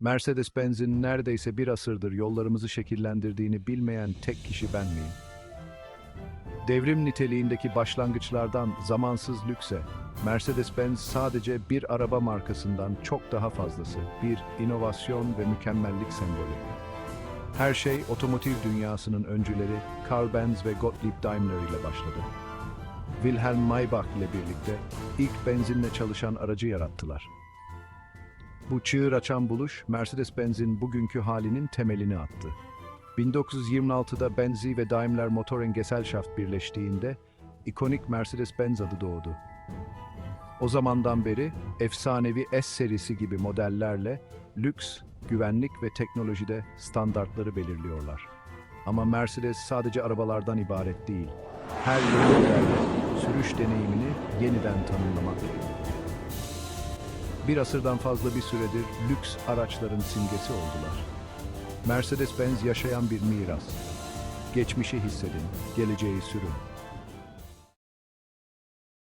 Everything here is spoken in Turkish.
Mercedes-Benz'in neredeyse bir asırdır yollarımızı şekillendirdiğini bilmeyen tek kişi ben miyim? Devrim niteliğindeki başlangıçlardan zamansız lükse, Mercedes-Benz sadece bir araba markasından çok daha fazlası, bir inovasyon ve mükemmellik sembolü. Her şey otomotiv dünyasının öncüleri Karl Benz ve Gottlieb Daimler ile başladı. Wilhelm Maybach ile birlikte ilk benzinle çalışan aracı yarattılar. Bu çığır açan buluş Mercedes-Benz'in bugünkü halinin temelini attı. 1926'da Benzi ve Daimler Motoren Gesellschaft birleştiğinde ikonik Mercedes-Benz adı doğdu. O zamandan beri efsanevi S serisi gibi modellerle lüks, güvenlik ve teknolojide standartları belirliyorlar. Ama Mercedes sadece arabalardan ibaret değil. Her modelle sürüş deneyimini yeniden tanımlamak. Bir asırdan fazla bir süredir lüks araçların simgesi oldular. Mercedes-Benz yaşayan bir miras. Geçmişi hissedin, geleceği sürün.